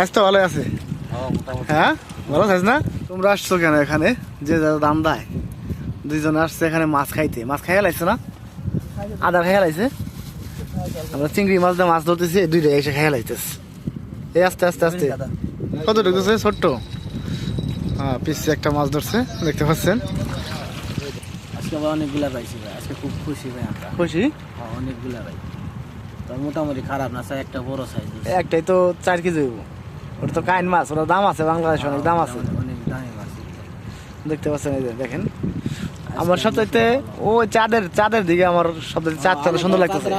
স্বাস্থ্য ভালো আছে? হ্যাঁ ভালো আছিস না? তোমরা আসছো কেন এখানে? যে যারা দাম দেয়। দুইজন আসছে এখানে মাছ খাইতে। মাছ খাইয়া লাইছে না? আদার খাইয়া লাইছে? আমরা চিংড়ি মাছ দিয়ে মাছ ধরতেছি দুইটা এসে খাইয়া লাইতেছে। এই আস্তে আস্তে আস্তে। কত ঢুকতেছে ছোট্ট? হ্যাঁ পিসে একটা মাছ ধরছে দেখতে পাচ্ছেন। আজকে আবার অনেকগুলা পাইছি ভাই। আজকে খুব খুশি ভাই আমরা। খুশি? হ্যাঁ, অনেকগুলা ভাই। তো মোটামুটি খারাপ না স্যার একটা বড় সাইজ একটাই তো চার কেজি ওটা তো কাইন মাছ ওটা দাম আছে বাংলাদেশে অনেক দাম আছে। দেখতে পাচ্ছেন এই যে দেখেন। আমার সবচাইতে ও চাঁদের চাঁদের দিকে আমার সবচেয়ে চাঁদটা সুন্দর লাগতেছে।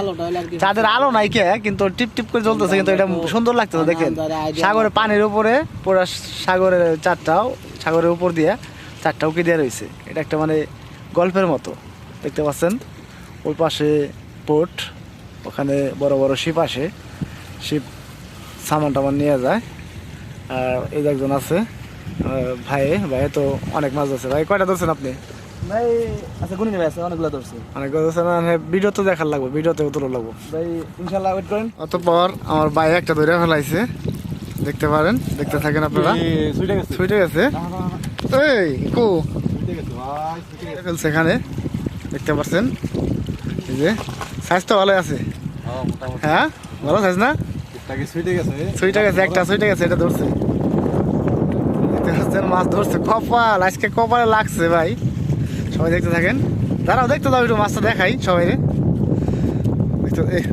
চাঁদের আলো নাই কে কিন্তু টিপ টিপ করে জ্বলতেছে কিন্তু এটা সুন্দর লাগতেছে দেখেন। সাগরের পানির উপরে পুরো সাগরের চাঁদটাও সাগরের উপর দিয়ে চারটা উকি দেওয়া রয়েছে। এটা একটা মানে গল্পের মতো দেখতে পাচ্ছেন? ওই পাশে পোর্ট ওখানে বড় বড় শিপ আসে। শিপ সামান টামান নিয়ে যায়। আর এই একজন আছে ভাই ভাই তো অনেক মাছ ধরছে। ভাই কয়টা ধরছেন আপনি? ভাই আচ্ছা গুনি ভাই আছে অনেকগুলো ধরছে। অনেক ধরছেন মানে ভিডিও তো দেখার লাগবে ভিডিওতে তোলা লাগবে। ভাই ইনশাল্লাহ ওয়েট করেন। অতপর আমার ভাই একটা ধরে ফেলাইছে দেখতে পারেন দেখতে থাকেন আপনারা। ছুটে গেছে। এই কো? ফেলছে এখানে দেখতে পাচ্ছেন এই যে স্বাস্থ্য ভালো আছে। হ্যাঁ ভালো সাইজ না? ছুইটা গেছে? একটা ছুইটা গেছে এটা ধরছে। পাচ্ছেন মাছ ধরছে। কপাল, আজকে কপালে লাগছে ভাই। সবাই দেখতে থাকেন। দাঁড়াও, দেখতে দাও একটু মাছটা দেখাই সবাই রে।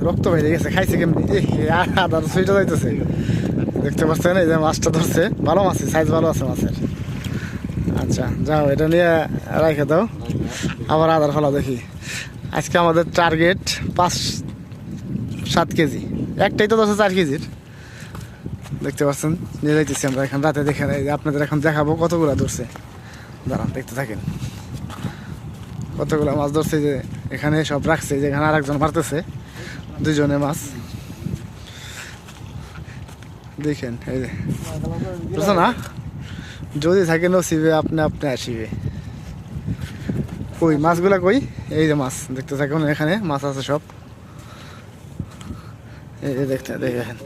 রক্ত বেরিয়ে গেছে, খাইছে কেমনি? আদার ছুইটা যাইতেছে। দেখতে পাচ্ছেন এই যে মাছটা ধরছে। ভালো মাছ সাইজ ভালো আছে মাছের। আচ্ছা যাও, এটা নিয়ে রাখে দাও। আবার আদার ফলা দেখি। আজকে আমাদের টার্গেট পাঁচ, সাত কেজি। একটাই তো দশ চার কেজির। দেখতে পাচ্ছেন? নিয়ে যাইতেছি আমরা এখন, রাতে দেখে আপনাদের এখন দেখাবো কতগুলো ধরছে। দাঁড়ান, দেখতে থাকেন। কতগুলো মাছ ধরছে যে, এখানে সব রাখছে যেখানে আর একজন মারতেছে, দুজনে মাছ। দেখেন, এই যে। বুঝছ না? যদি থাকে নসিবে, আপনি আপনি আসিবে। কই, মাছগুলা কই? এই যে মাছ, দেখতে থাকুন, এখানে মাছ আছে সব। এই দেখতে, দেখেন।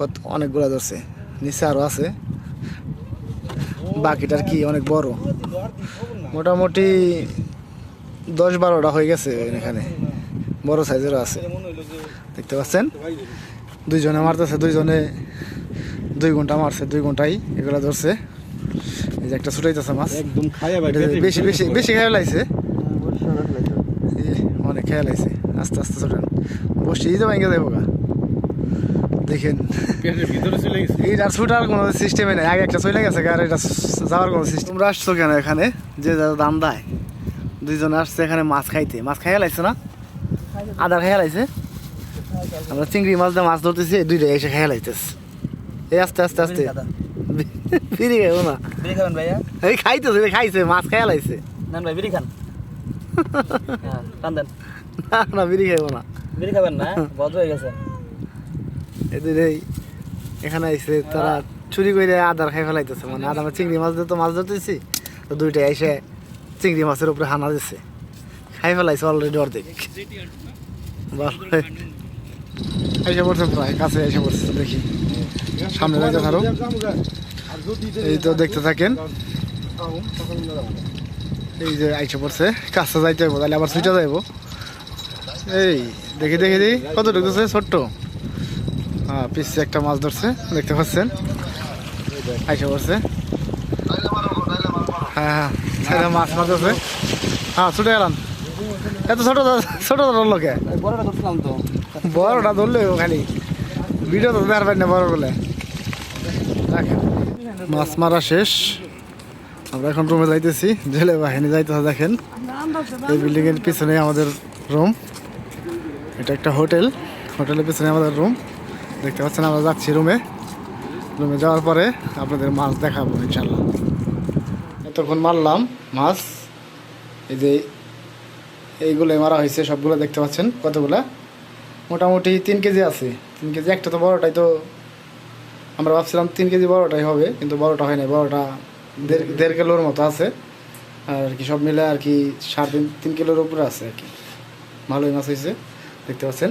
কত অনেকগুলা ধরছে। নিচে আরও আছে। বাকিটার কি অনেক বড়? মোটামুটি দশ বারোটা হয়ে গেছে এখানে। বড় সাইজেরও আছে। দেখতে পাচ্ছেন? দুইজনে মারতেছে দুইজনে দুই ঘণ্টা মারছে দুই ঘন্টাই এগুলা ধরছে। এই যে একটা ছুটাইতেছে মাছ। একদম বেশি বেশি বেশি খেয়াল লাইছে এই যে অনেক খেয়াল লাইছে আস্তে আস্তে ছোটান। বসে যাব গা। দেখেন। পেটের ভিতরে চলে গেছে। এইটার ছুটার কোনো সিস্টেমে নেই। আগে একটা চলে গেছে আর এটা যাওয়ার কোনো সিস্টেম তোমরা আসছো কেন এখানে? যে যারা দাম দেয়। দুইজন আসছে এখানে মাছ খাইতে। মাছ খাইয়া লাগছে না? আদার খাইয়া লাগছে আমরা চিংড়ি মাছ দিয়ে মাছ ধরতেছি দুইটা এসে খাইয়া লাগতেছে এই আস্তে আস্তে আস্তে। ফিরে গেও না। বিড়ি খাবেন ভাইয়া? এই খাইতেছে খাইছে মাছ খাইয়া লাগছে নেন ভাই বিড়ি খান। হ্যাঁ না না বিড়ি খাইবো না। বিড়ি খাবেন না বদ্ধ হয়ে গেছে। এদের এই এখানে আইসে তারা চুরি করে আদার খাই ফেলাইতেছে মানে আদার চিংড়ি মাছ তো মাছ ধরতেছি, তো দুইটা এসে চিংড়ি মাছের উপরে হানা দিচ্ছে খাই ফেলাইছে অলরেডি অর্ধেক। এসে পড়ছে প্রায়, কাছে এসে পড়ছে, দেখি। সামনে যাইতে থারো। এই তো দেখতে থাকেন। এই যে আইসে পড়ছে, কাছে যাইতে হইব, তাহলে আবার ছুটে যাইব। এই, দেখি দেখি দেখি কত ঢুকতেছে ছোট্ট? হ্যাঁ পিসে একটা মাছ ধরছে, দেখতে পাচ্ছেন? আইসে পড়ছে। হ্যাঁ হ্যাঁ মাছ মারতেছে। হ্যাঁ ছুটে গেলাম। এত ছোট ছোট ধরলো কে? বড়টা ধরলে খালি। ভিডিও তো দেখার না বড় বলে। মাছ মারা শেষ। আমরা এখন রুমে যাইতেছি। জেলে বাহিনী যাইতেছে, দেখেন। এই বিল্ডিং এর পিছনে আমাদের রুম এটা একটা হোটেল হোটেলের পিছনে আমাদের রুম দেখতে পাচ্ছেন, আমরা যাচ্ছি রুমে। রুমে যাওয়ার পরে আপনাদের মাছ দেখাবো ইনশাল্লাহ এতক্ষণ মারলাম মাছ। এই যে এইগুলো মারা হয়েছে, সবগুলো দেখতে পাচ্ছেন, কতগুলা? মোটামুটি তিন কেজি আছে। তিন কেজি, একটা তো বড়টাই তো আমরা ভাবছিলাম তিন কেজি বড়টাই হবে, কিন্তু বড়টা হয় না বড়টা দেড় দেড় কিলোর মতো আছে। আর কি সব মিলে আর কি সাড়ে তিন তিন কিলোর উপরে আছে আর কি। ভালোই মাছ হয়েছে, দেখতে পাচ্ছেন।